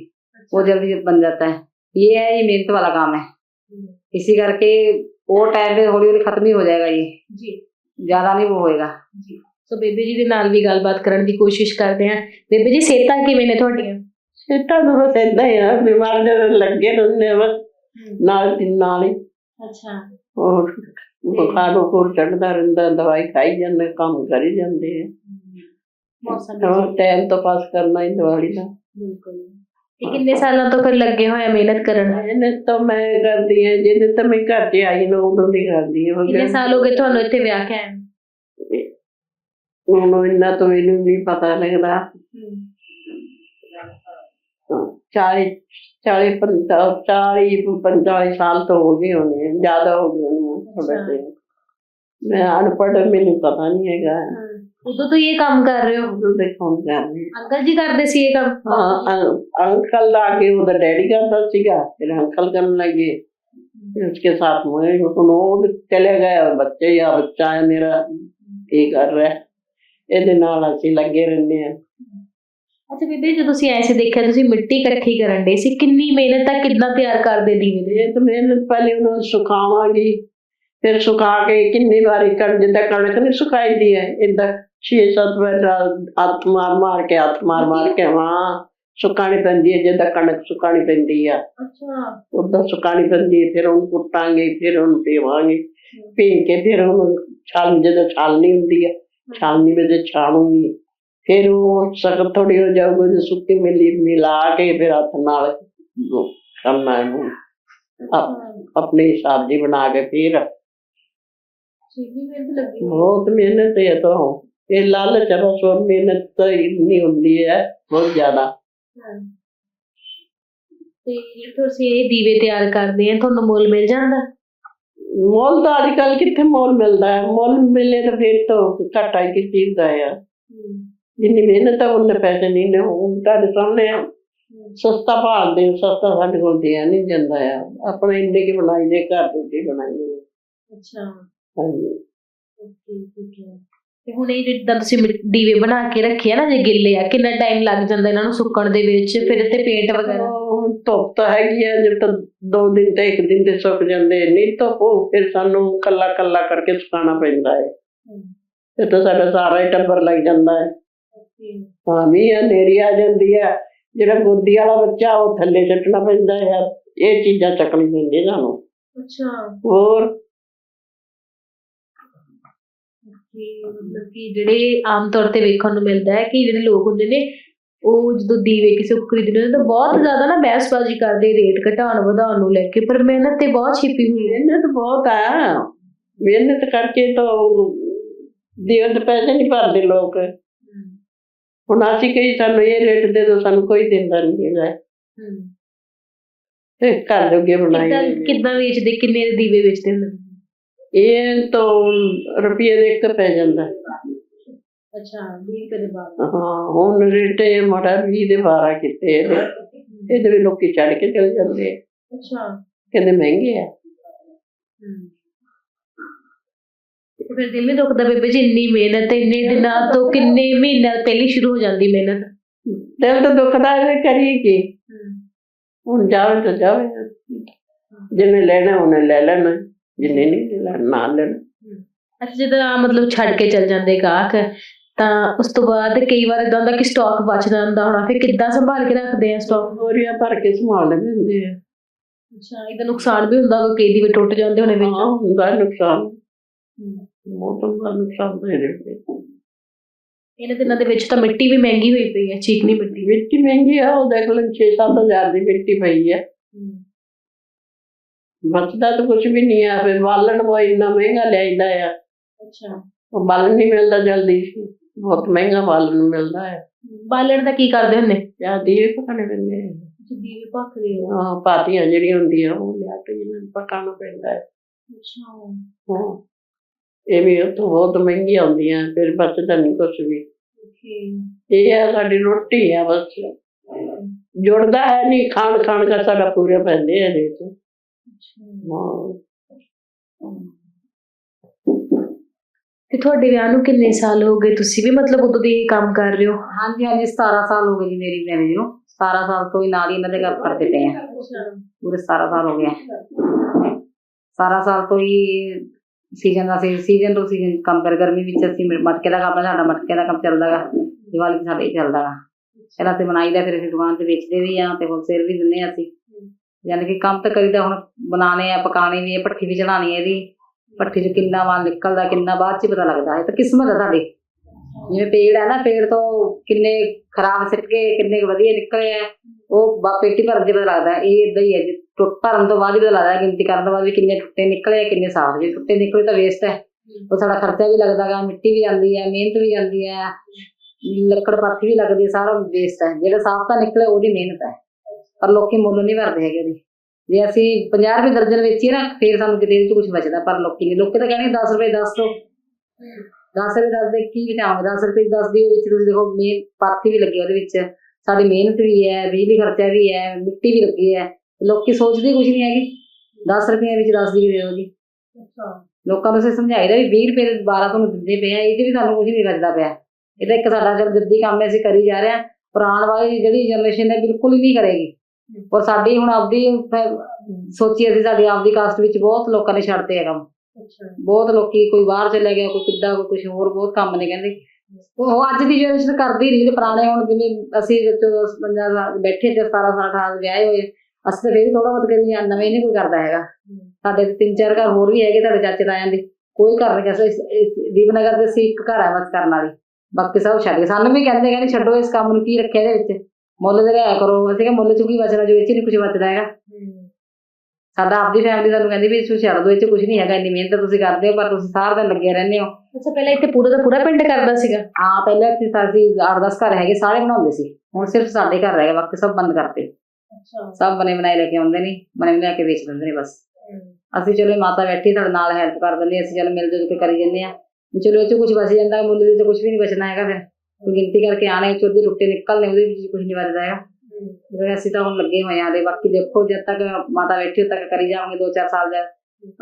वो अच्छा। जल्दी बन जाता है। ये है ये मेहनत वाला काम है। हम्म। इसी करके वो टाइम पे हौली हौली खत्म ही हो जाएगा ये। ਜ਼ਿਆਦਾ ਨਹੀਂ ਹੋਏਗਾ। ਜੀ। ਸੋ ਬੇਬੇ ਜੀ ਦੇ ਨਾਲ ਵੀ ਗੱਲਬਾਤ ਕਰਨ ਦੀ ਕੋਸ਼ਿਸ਼ ਕਰਦੇ ਹਾਂ। ਬੇਬੇ ਜੀ ਸਿਹਤਾਂ ਕਿਵੇਂ ਨੇ ਤੁਹਾਡੀਆਂ? ਸਿੱਟਾ ਨੂੰ ਸੈਂਦਾ ਹੀ ਬਿਮਾਰ ਦੇ ਲੱਗੇ ਰਹਿੰਦੇ ਬਸ। ਨਾਲ ਦੀ ਨਾਲ ਹੀ। ਅੱਛਾ। ਹੋਰ ਬੁਖਾਰ ਹੋਰ ਚੜਦਾ ਰਹਿੰਦਾ ਦਵਾਈ ਖਾਈ ਜਾਂਦੇ ਕੰਮ ਕਰੀ ਜਾਂਦੇ ਆ। ਮੌਸਮ ਟਾਈਮ ਤੋਂ ਪਾਸ ਕਰਨਾ ਹੀ ਦਿਵਾਲੀ ਦਾ। ਬਿਲਕੁਲ। ਇਹ ਕਿੰਨੇ ਸਾਲਾਂ ਤੋਂ ਫਿਰ ਲੱਗੇ ਹੋਏ ਆ ਮਿਹਨਤ ਕਰਨ ਇਹਨੇ ਤਾਂ ਮੈਂ ਕਰਦੀ ਆ ਜਿਹਦੇ ਤਾਂ ਮੈਂ ਘਰ ਤੇ ਆਈ ਨਾ ਉਦੋਂ ਦੀ ਕਰਦੀ ਆ ਕਿੰਨੇ ਸਾਲ ਹੋ ਗਏ ਤੁਹਾਨੂੰ ਇੱਥੇ ਵਿਆਹ ਕੇ ਆਏ ਨੂੰ? ਤੇ ਹੁਣ ਇੰਨਾ ਤਾਂ ਮੈਨੂੰ ਨਹੀਂ ਪਤਾ ਲੱਗਦਾ। ਚਾਲੀ ਚਾਲੀ ਪੰਤਾਲੀ ਚਾਲੀ ਪੰਤਾਲੀ ਸਾਲ ਤੋਂ ਹੋ ਗਏ ਹੋਣੇ ਜ਼ਿਆਦਾ ਹੋ ਗਏ ਹੋਣੇ ਬੱਚੇ ਮੈਂ ਅਨਪੜ੍ਹ ਮੈਨੂੰ ਪਤਾ ਨਹੀਂ ਹੈਗਾ। ਉਦੋਂ ਤੋਂ ਇਹ ਕੰਮ ਕਰ ਰਹੇ ਹੋ ਉਦੋਂ ਦੇ ਕੰਮ ਕਰਨੇ ਅੰਕਲ ਜੀ ਕਰਦੇ ਸੀ ਇਹ ਕੰਮ ਹਾਂ ਅੰ- ਅੰਕਲ ਦਾ ਕੇ ਉਹਦਾ ਡੈਡੀ ਕਰਦਾ ਸੀਗਾ ਫਿਰ ਅੰਕਲ ਕਰਨ ਲੱਗੇ फिर उसके साथ मैं ਹੁਣ ਉਹ ਚਲੇ ਗਿਆ ਬੱਚੇ ਜਾਂ ਬੱਚਾ ਹੈ ਮੇਰਾ ਕੀ ਕਰ ਰਿਹਾ ਹੈ। ਇਹਦੇ ਨਾਲ ਅਸੀਂ ਲੱਗੇ ਰਹਿੰਦੇ ਆ ਅੱਛਾ ਬੀਬੀ ਜਦੋਂ ਤੁਸੀਂ ਐਸੇ ਦੇਖਿਆ ਤੁਸੀਂ ਮਿੱਟੀ ਇਕੱਠੀ ਕਰਨ ਦੇ ਸੀ ਕਿੰਨੀ ਮਿਹਨਤ ਆ ਕਿੰਨਾ ਤਿਆਰ ਕਰਦੇ ਦੀਵੇ ਦੇ ਇਹ ਤਾਂ ਮਿਹਨਤ ਪਹਿਲੇ ਉਹਨੂੰ ਸੁਕਾਵਾਂਗੀ ਫਿਰ ਸੁਕਾ ਕੇ ਕਿੰਨੀ ਵਾਰੀ ਕਣ ਜਿੱਦਾਂ ਕਣਕ ਨਹੀਂ ਸੁਕਾਈਦੀ ਹੈ ਇਦਾਂ ਛੇ ਸੱਤ ਵਾਰ ਹੱਥ ਮਾਰ ਮਾਰ ਕੇ ਹੱਥ ਮਾਰ ਮਾਰ ਕੇ ਹਾਂ ਸੁਕਾਣੀ ਪੈਂਦੀ ਹੈ ਜਿੱਦਾਂ ਕਣਕ ਸੁਕਾਣੀ ਪੈਂਦੀ ਆ। ਅੱਛਾ। ਉਦਾਂ ਸੁਕਾਣੀ ਪੈਂਦੀ ਹੈ ਫਿਰ ਉਹਨੂੰ ਕੁੱਟਾਂਗੇ ਫਿਰ ਉਹਨੂੰ ਪੀਵਾਂਗੇ। ਪੀ ਕੇ ਫਿਰ ਉਹਨੂੰ ਛਾਲ ਜਦੋਂ ਛਾਲਣੀ ਹੁੰਦੀ ਹੈ ਛਾਲਣੀ ਵਿੱਚ ਛਾਣੂਗੀ ਫਿਰ ਉਹ ਸਖਤ ਥੋੜੀ ਹੋ ਜਾਊਗੀ ਸੁੱਕੀ ਮਿਲੀ ਮਿਲਾ ਕੇ ਫਿਰ ਹੱਥ ਨਾਲ ਕਰਨਾ ਇਹਨੂੰ। ਆਪ- ਆਪਣੀ ਸਬਜ਼ੀ ਬਣਾ ਕੇ ਫਿਰ ਕਿੰਨੀ ਮਿਹਨਤ ਲੱਗੀ ਬਹੁਤ ਮਿਹਨਤ ਹੈ ਤਾਂ ਇਹ ਲਾਲਚ ਹੈ ਬਸ ਹੋਰ ਮਿਹਨਤ ਤਾਂ ਇੰਨੀ ਹੁੰਦੀ ਹੈ ਬਹੁਤ ਜ਼ਿਆਦਾ। ਤੇ ਜਿਹੜੇ ਤੁਸੀਂ ਇਹ ਦੀਵੇ ਤਿਆਰ ਕਰਦੇ ਆ ਤੁਹਾਨੂੰ ਮੁੱਲ ਮਿਲ ਜਾਂਦਾ? ਮੁੱਲ ਤਾਂ ਅੱਜ ਕੱਲ ਕਿੱਥੇ ਮੁੱਲ ਮਿਲਦਾ ਹੈ? ਮੁੱਲ ਮਿਲੇ ਤਾਂ ਫਿਰ ਤਾਂ ਘਾਟਾ ਹੀ ਚੀਜ਼ ਦਾ ਹੈ। ਜਿੰਨੀ ਮਿਹਨਤ ਹੈ ਉਹਨੇ ਪੈਸੇ ਨਹੀਂ ਨੇ। ਹੁਣ ਤੁਹਾਡੇ ਸਾਹਮਣੇ ਸਸਤਾ ਭਾਲਦੇ ਸਸਤਾ ਸਾਡੇ ਕੋਲ ਦਿਆ ਨਹੀਂ ਜਾਂਦਾ ਆ। ਆਪਣੇ ਇੰਨੇ ਕੀ ਬਣਾਈ ਦੇ ਘਰ ਦੇ ਬਣਾਈ ਦੇ। ਅੱਛਾ। ਹਾਂਜੀ। ਓਕੇ ਠੀਕ ਹੈ। ਤੇ ਹੁਣ ਇਹ ਜਿੱਦਾਂ ਤੁਸੀਂ ਮਿ- ਦੀਵੇ ਬਣਾ ਕੇ ਰੱਖੇ ਆ ਨਾ ਜੇ ਗਿੱਲੇ ਆ ਕਿੰਨਾ ਟਾਈਮ ਲੱਗ ਜਾਂਦਾ ਇਹਨਾਂ ਨੂੰ ਸੁੱਕਣ ਦੇ ਵਿੱਚ? ਫਿਰ ਇੱਥੇ ਪੇਂਟ ਵਗੈਰਾ? ਹੁਣ ਧੁੱਪ ਤਾਂ ਹੈਗੀ ਆ ਜਦ ਤੱਕ ਦੋ ਦਿਨ ਤੇ ਇੱਕ ਦਿਨ ਤੇ ਸੁੱਕ ਜਾਂਦੇ ਨਹੀਂ ਧੁੱਪ ਉਹ ਫਿਰ ਸਾਨੂੰ ਕੱਲਾ ਕੱਲਾ ਕਰਕੇ ਸੁਕਾਉਣਾ ਪੈਂਦਾ ਹੈ। ਫਿਰ ਤਾਂ ਸਾਡਾ ਸਾਰਾ ਹੀ ਟੱਬਰ ਲੱਗ ਜਾਂਦਾ ਹੈ। ਹਾਂ ਵੀ ਹਨੇਰੀ ਆ ਜਾਂਦੀ ਹੈ ਜਿਹੜਾ ਗੋਦੀ ਵਾਲਾ ਬੱਚਾ ਉਹ ਥੱਲੇ ਛੱਟਣਾ ਪੈਂਦਾ ਹੈ। ਇਹ ਚੀਜ਼ਾਂ ਚੱਕਣੀ ਪੈਂਦੀਆਂ ਸਾਨੂੰ। ਅੱਛਾ। ਹੋਰ ਕਿ ਮਤਲਬ ਕਿ ਜਿਹੜੇ ਆਮ ਤੌਰ ਤੇ ਵੇਖਣ ਨੂੰ ਮਿਲਦਾ ਹੈ ਕਿ ਜਿਹੜੇ ਲੋਕ ਹੁੰਦੇ ਨੇ ਉਹ ਜਦੋਂ ਦੀਵੇ ਕਿਸੇ ਕੋਲ ਖਰੀਦਦੇ ਨੇ ਤਾਂ ਬਹੁਤ ਜ਼ਿਆਦਾ ਨਾ ਬਹਿਸਬਾਜ਼ੀ ਕਰਦੇ ਰੇਟ ਘਟਾਉਣ ਵਧਾਉਣ ਨੂੰ ਲੈ ਕੇ ਪਰ ਮਿਹਨਤ ਤੇ ਬਹੁਤ ਛਿਪੀ ਹੋਈ ਹੈ। ਮਿਹਨਤ ਬਹੁਤ ਆ। ਮਿਹਨਤ ਕਰਕੇ ਤਾਂ ਦੇਵ ਦੇ ਪੈਸੇ ਨਹੀਂ ਭਰਦੇ ਲੋਕ। ਹੁਣ ਅਸੀਂ ਕਹੀ ਸਾਨੂੰ ਇਹ ਰੇਟ ਦੇ ਦੋ ਸਾਨੂੰ ਕੋਈ ਦਿੰਦਾ ਨਹੀਂ ਹੈਗਾ। ਤੇ ਘਰ ਜੋਗੇ ਬਣਾਏ ਕਿੱਦਾਂ ਵੇਚਦੇ ਕਿੰਨੇ ਦੇ ਦੀਵੇ ਵੇਚਦੇ ਹੁੰਦੇ ਨੇ? ਇਹ ਤਾਂ ਰੁਪਏ ਦੇ ਇੱਕ ਪੈ ਜਾਂਦਾ। ਅੱਛਾ 20 ਰੁਪਏ ਦੇ ਬਾਅਦ। ਹਾਂ ਹੁਣ ਰੇਟ ਮਾੜਾ 20 ਦੇ 12 ਕੀਤੇ ਇਹਦੇ ਇਹਦੇ ਵੀ ਲੋਕੀ ਚੜ ਕੇ ਚਲੇ ਜਾਂਦੇ। ਅੱਛਾ। ਕਹਿੰਦੇ ਮਹਿੰਗੇ ਆ। ਫਿਰ ਦਿਲ ਨਹੀਂ ਦੁਖਦਾ ਬੇਬੇ ਜੀ ਇੰਨੀ ਮਿਹਨਤ ਇੰਨੇ ਦਿਨਾਂ ਤੋਂ ਕਿੰਨੇ ਮਹੀਨਿਆਂ ਪਹਿਲੇ ਸ਼ੁਰੂ ਹੋ ਜਾਂਦੀ ਮਿਹਨਤ? ਦਿਲ ਤਾਂ ਦੁਖਦਾ ਹੈ ਕਰੀਏ ਕੀ? ਹੁਣ ਜਾਵੇ ਤਾਂ ਜਾਵੇ। ਜਿਹਨੇ ਲੈਣਾ ਉਹਨੇ ਲੈ ਲੈਣਾ। ਜਿਹਨੇ ਨਹੀਂ ਲੈਣਾ ਨਾ ਲੈਣਾ। ਅੱਛਾ ਜਦੋਂ ਮਤਲਬ ਛੱਡ ਕੇ ਚਲ ਜਾਂਦੇ ਗਾਹਕ ਤਾਂ ਉਸ ਤੋਂ ਬਾਅਦ ਕਈ ਵਾਰ ਇਦਾਂ ਹੁੰਦਾ ਕਿ ਸਟਾਕ ਬਚਦਾ ਹੁੰਦਾ ਹੋਣਾ। ਫਿਰ ਕਿੱਦਾਂ ਸੰਭਾਲ ਕੇ ਰੱਖਦੇ ਆ ਸਟਾਕ ਬੋਰੀਆਂ ਭਰ ਕੇ ਸੰਭਾਲ ਲੈਂਦੇ ਆ। ਅੱਛਾ ਇਹਦਾ ਨੁਕਸਾਨ ਵੀ ਹੁੰਦਾ ਹੋਗਾ ਕਈ ਦੀਵੇ ਟੁੱਟ ਜਾਂਦੇ ਹੋਣੇ ਵਿੱਚ। ਹਾਂ ਹੁੰਦਾ ਨੁਕਸਾਨ। ਮੌਸਮ ਦਾ ਨੁਕਸਾਨ ਤਾਂ ਇਹਦੇ ਵਿੱਚ ਇਹਨਾਂ ਦਿਨਾਂ ਦੇ ਵਿੱਚ ਤਾਂ ਮਿੱਟੀ ਵੀ ਮਹਿੰਗੀ ਹੋਈ ਪਈ ਹੈ ਚੀਕਨੀ ਮਿੱਟੀ। ਮਿੱਟੀ ਮਹਿੰਗੀ ਆ ਉਹ ਦੇਖ ਲੈ 6-7000 ਦੀ ਮਿੱਟੀ ਪਈ ਹੈ। ਬਚਦਾ ਤਾਂ ਕੁਝ ਵੀ ਨਹੀਂ ਆ ਫਿਰ ਬਾਲਣ ਉਹ ਇੰਨਾ ਮਹਿੰਗਾ ਲਿਆਈਦਾ ਆ। ਅੱਛਾ। ਉਹ ਬਾਲਣ ਨਹੀਂ ਮਿਲਦਾ ਜਲਦੀ ਬਹੁਤ ਮਹਿੰਗਾ ਬਾਲਣ ਮਿਲਦਾ ਹੈ ਬਾਲਣ ਦਾ ਕੀ ਕਰਦੇ ਹੁੰਦੇ? ਜਾਂ ਦੀਵੇ ਪਕਾਣੇ ਪੈਂਦੇ ਆ। ਦੀਵੇ ਹੋ। ਹਾਂ ਪਾਤੀਆਂ ਜਿਹੜੀਆਂ ਹੁੰਦੀਆਂ ਉਹ ਲਿਆ ਕੇ ਇਹਨਾਂ ਨੂੰ ਪਕਾਉਣਾ ਪੈਂਦਾ ਹੈ ਅੱਛਾ। ਹਾਂ। ਇਹ ਵੀ ਉੱਥੋਂ ਬਹੁਤ ਮਹਿੰਗੀਆਂ ਹੁੰਦੀਆਂ ਫਿਰ ਬਚਦਾ ਨਹੀਂ ਕੁਝ ਵੀ। ਇਹ ਆ ਸਾਡੀ ਰੋਟੀ ਆ ਬਸ। ਜੁੜਦਾ ਹੈ ਨਹੀਂ ਖਾਣ ਖਾਣ ਦਾ ਸਾਡਾ ਪੂਰੇ ਪੈਂਦੇ ਆ ਹਾਂ ਤੇ ਤੁਹਾਡੇ ਵਿਆਹ ਨੂੰ ਕਿੰਨੇ ਸਾਲ ਹੋ ਗਏ? ਤੁਸੀਂ ਵੀ ਮਤਲਬ ਉਦੋਂ ਦੇ ਇਹ ਕੰਮ ਕਰ ਰਹੇ ਹੋ? ਹਾਂਜੀ ਹਾਂਜੀ 17 ਸਾਲ ਹੋ ਗਏ ਜੀ ਮੇਰੀ ਮੈਰਿਜ ਨੂੰ। 17 ਸਾਲ ਤੋਂ ਹੀ ਨਾਲ ਹੀ ਇਹਨਾਂ ਦੇ ਘਰ ਕਰਦੇ ਪਏ ਆ। ਪੂਰੇ 17 ਸਾਲ ਹੋ ਗਏ 17 ਸਾਲ ਤੋਂ ਹੀ ਸੀਜ਼ਨ ਦਾ ਸੀਜ਼ਨ ਤੋਂ ਸੀਜ਼ਨ ਕੰਮ ਕਰ ਗਰਮੀ ਵਿੱਚ ਅਸੀਂ ਮਟਕੇ ਦਾ ਕੰਮ ਸਾਡਾ ਮਟਕੇ ਦਾ ਕੰਮ ਚੱਲਦਾ ਗਾ। ਦੀਵਾਲੀ ਸਾਡੇ ਹੀ ਚੱਲਦਾ ਗਾ। ਪਹਿਲਾਂ ਤੇ ਬਣਾਈਦਾ ਫਿਰ ਅਸੀਂ ਦੁਕਾਨ ਤੇ ਵੇਚਦੇ ਵੀ ਆ ਤੇ ਹੋਲਸੇਲ ਵੀ ਦਿੰਦੇ ਆ ਅਸੀਂ। ਯਾਨੀ ਕਿ ਕੰਮ ਤਾਂ ਕਰੀਦਾ ਹੁਣ ਬਣਾਣੇ ਆ ਪਕਾਣੇ ਵੀ ਆ ਭੱਠੀ ਵੀ ਚੜਾਣੀ ਹੈ ਇਹਦੀ। ਭੱਠੀ 'ਚ ਕਿੰਨਾ ਮਾਲ ਨਿਕਲਦਾ ਕਿੰਨਾ ਬਾਅਦ 'ਚ ਪਤਾ ਲੱਗਦਾ। ਹੈ ਤਾਂ ਕਿਸਮਤ ਹੈ ਸਾਡੀ ਜਿਵੇਂ ਪੇੜ ਹੈ ਨਾ ਪੇੜ ਤੋਂ ਕਿੰਨੇ ਖਰਾਬ ਸਿੱਟ ਕੇ ਕਿੰਨੇ ਵਧੀਆ ਨਿਕਲੇ ਆ ਉਹ ਬਾ ਪੇਟੀ ਭਰਨ ਦੇ ਪਤਾ ਲੱਗਦਾ। ਇਹ ਇਦਾਂ ਹੀ ਹੈ ਜੀ ਟੁੱਟ ਭਰਨ ਤੋਂ ਬਾਅਦ ਹੀ ਪਤਾ ਲੱਗਦਾ ਗਿਣਤੀ ਕਰਨ ਤੋਂ ਬਾਅਦ ਵੀ ਕਿੰਨੇ ਟੁੱਟੇ ਨਿਕਲੇ ਆ, ਕਿੰਨੇ ਸਾਫ਼। ਜੇ ਟੁੱਟੇ ਨਿਕਲੇ ਤਾਂ ਵੇਸਟ ਹੈ ਉਹ ਸਾਡਾ ਖਰਚਾ ਵੀ ਲੱਗਦਾ ਗਾ ਮਿੱਟੀ ਵੀ ਆਉਂਦੀ ਹੈ ਮਿਹਨਤ ਵੀ ਆਉਂਦੀ ਹੈ ਲੱਕੜ ਪਾਥੀ ਵੀ ਲੱਗਦੀ ਹੈ ਸਾਰਾ ਵੇਸਟ ਹੈ ਜਿਹੜਾ ਸਾਫ਼ ਤਾਂ ਨਿਕਲੇ ਉਹਦੀ ਮਿਹਨਤ ਹੈ ਪਰ ਲੋਕੀ ਮੁੱਲ ਨਹੀਂ ਭਰਦੇ ਹੈਗੇ ਉਹਦੀ। ਜੇ ਅਸੀਂ 50 ਰੁਪਏ ਦਰਜਨ ਵੇਚੀਏ ਨਾ ਫੇਰ ਸਾਨੂੰ ਕਿਤੇ ਇਹਦੇ ਚ ਕੁਝ ਬਚਦਾ ਪਰ ਲੋਕੀ ਨਹੀਂ। ਲੋਕੀ ਤਾਂ ਕਹਿੰਦੇ 10 ਰੁਪਏ 10 ਤੋਂ 10 ਰੁਪਏ 10 ਦੇ ਕੀ ਬਚਾਵਾਂਗੇ 10 ਰੁਪਏ 10 ਦੇ ਵਿੱਚ ਤੁਸੀਂ ਦੇਖੋ ਮੇਨ ਪਾਥੀ ਵੀ ਲੱਗੀ ਉਹਦੇ ਵਿੱਚ। ਸਾਡੀ ਮਿਹਨਤ ਵੀ ਹੈ ਬਿਜਲੀ ਖਰਚਾ ਵੀ ਹੈ ਮਿੱਟੀ ਵੀ ਲੱਗੀ ਹੈ। ਲੋਕੀ ਸੋਚਦੇ ਕੁਝ ਨਹੀਂ ਹੈਗੇ। 10 ਰੁਪਏ ਵਿੱਚ 10 ਦੀ ਵੀ ਦੇ ਦਿਓ ਜੀ ਲੋਕਾਂ ਨੂੰ ਸਮਝਾਈਦਾ ਵੀ 20 ਰੁਪਏ ਦੇ 12 ਤੁਹਾਨੂੰ ਦਿੰਦੇ ਪਏ ਆ ਇਹ 'ਚ ਵੀ ਸਾਨੂੰ ਕੁਝ ਨਹੀਂ ਬਚਦਾ ਪਿਆ। ਇਹ ਤਾਂ ਇੱਕ ਸਾਡਾ ਚੱਲ ਜੱਦੀ ਕੰਮ ਹੈ ਅਸੀਂ ਕਰੀ ਜਾ ਰਹੇ ਹਾਂ ਪੁਰਾਣ ਵਾਲੀ ਜਿਹੜੀ ਜਨਰੇਸ਼ਨ ਹੈ ਬਿਲਕੁਲ ਹੀ ਨਹੀਂ ਕਰੇਗੀ। ਔਰ ਸਾਡੀ ਹੁਣ ਆਪਦੀ ਸੋਚੀ ਅਸੀਂ ਸਾਡੀ ਆਪਦੀ ਕਾਸਟ ਵਿੱਚ ਬਹੁਤ ਲੋਕਾਂ ਨੇ ਛੱਡਤੇ ਹੈ ਕੰਮ। ਬਹੁਤ ਲੋਕੀ ਕੋਈ ਬਾਹਰ ਚਲੇ ਗਿਆ ਕੋਈ ਕਿੱਦਾਂ ਕੋਈ ਕੁਝ ਹੋਰ ਬਹੁਤ ਕੰਮ ਨੇ ਕਹਿੰਦੇ। ਉਹ ਅੱਜ ਦੀ ਜਨਰੇਸ਼ਨ ਕਰਦੀ ਨਹੀਂ ਪੁਰਾਣੇ ਹੁਣ ਜਿਵੇਂ ਅਸੀਂ ਜਦੋਂ ਪੰਜਾਹ ਸਾਲ ਬੈਠੇ ਤੇ 17 ਸਾਲ 18 ਵਿਆਹੇ ਹੋਏ ਅਸੀਂ ਤਾਂ ਫਿਰ ਥੋੜਾ ਬਹੁਤ ਕਰੀ ਜਾਂ ਨਵੇਂ ਨਹੀਂ ਕੋਈ ਕਰਦਾ ਹੈਗਾ। ਸਾਡੇ ਤੇ ਤਿੰਨ ਚਾਰ ਘਰ ਹੋਰ ਵੀ ਹੈਗੇ ਤੁਹਾਡੇ ਚਾਚੇ ਤਾਇਆਂ ਦੇ। ਕੋਈ ਘਰ ਨਹੀਂ ਕਿਸੇ ਦੀਪਨਗਰ ਦੇ ਅਸੀਂ ਇੱਕ ਘਰ ਹੈ ਬਸ ਕਰਨ ਵਾਲੀ। ਬਾਕੀ ਸਭ ਛੱਡ ਗਏ। ਸਾਨੂੰ ਵੀ ਕਹਿੰਦੇ ਕਹਿੰਦੇ ਛੱਡੋ ਇਸ ਕੰਮ ਨੂੰ ਕੀ ਰੱਖਿਆ ਇਹਦੇ ਵਿੱਚ? ਮੁੱਲ ਦੇ ਲਿਆ ਕਰੋ। ਅਸੀਂ ਕਿਹਾ ਮੁੱਲ ਚ ਕੀ ਬਚਣਾ ਜੋ ਇਹ ਚ ਨਹੀਂ ਕੁਝ ਬਚਦਾ ਹੈਗਾ। ਸਾਡਾ ਆਪਦੀ ਫੈਮਿਲੀ ਸਾਨੂੰ ਕਹਿੰਦੀ ਵੀ ਤੁਸੀਂ ਛੱਡ ਦਿਓ ਇਹ ਚ ਕੁਝ ਨਹੀਂ ਹੈਗਾ ਇੰਨੀ ਮਿਹਨਤ ਤੁਸੀਂ ਕਰਦੇ ਹੋ ਪਰ ਤੁਸੀਂ ਸਾਰਾ ਦਿਨ ਲੱਗੇ ਰਹਿੰਦੇ ਹੋ। ਅੱਛਾ ਪਹਿਲਾਂ ਇੱਥੇ ਪੂਰਾ ਦਾ ਪੂਰਾ ਪਿੰਡ ਕਰਦਾ ਸੀਗਾ? ਹਾਂ ਪਹਿਲਾਂ ਇੱਥੇ ਅਸੀਂ 8-10 ਘਰ ਹੈਗੇ ਸਾਰੇ ਬਣਾਉਂਦੇ ਸੀ। ਹੁਣ ਸਿਰਫ ਸਾਡੇ ਘਰ ਰਹਿ ਗਏ ਬਾਕੀ ਸਭ ਬੰਦ ਕਰਤੇ। ਅੱਛਾ। ਸਭ ਬਣੇ ਬਣਾਏ ਲੈ ਕੇ ਆਉਂਦੇ ਨੇ ਬਣੇ ਬਣਾ ਕੇ ਵੇਚ ਦਿੰਦੇ ਨੇ ਬਸ। ਅਸੀਂ ਚਲੋ ਮਾਤਾ ਬੈਠੀ ਸਾਡੇ ਨਾਲ ਹੈਲਪ ਕਰ ਦਿੰਦੇ ਅਸੀਂ ਚਲੋ ਮਿਲ ਜੁਲ ਕੇ ਕਰੀ ਜੰਨੇ ਆ ਚਲੋ ਇਹ ਚ ਕੁਝ ਬਚ ਜਾਂਦਾ ਮੁੱਲ ਦੇ ਚ ਕੁਝ ਵੀ ਨਹੀਂ ਬਚਣਾ ਹੈਗਾ ਫਿਰ। ਗਿਣਤੀ ਕਰਕੇ ਆਣੇ ਚੋਦੀ ਰੁੱਟੇ ਨਿਕਲਨੇ ਉਹਦੇ ਵਿੱਚ ਕੁਝ ਨਹੀਂ ਬਚਦਾ ਹੈਗਾ ਜਿਵੇਂ ਅਸੀਂ ਤਾਂ ਹੁਣ ਲੱਗੇ ਹੋਏ ਆ ਦੇ ਬਾਕੀ ਦੇਖੋ ਜਦ ਤੱਕ ਮਾਤਾ ਬੈਠੀ ਤੱਕ ਕਰੀ ਜਾਵਾਂਗੇ 2-4 ਸਾਲ ਜਾ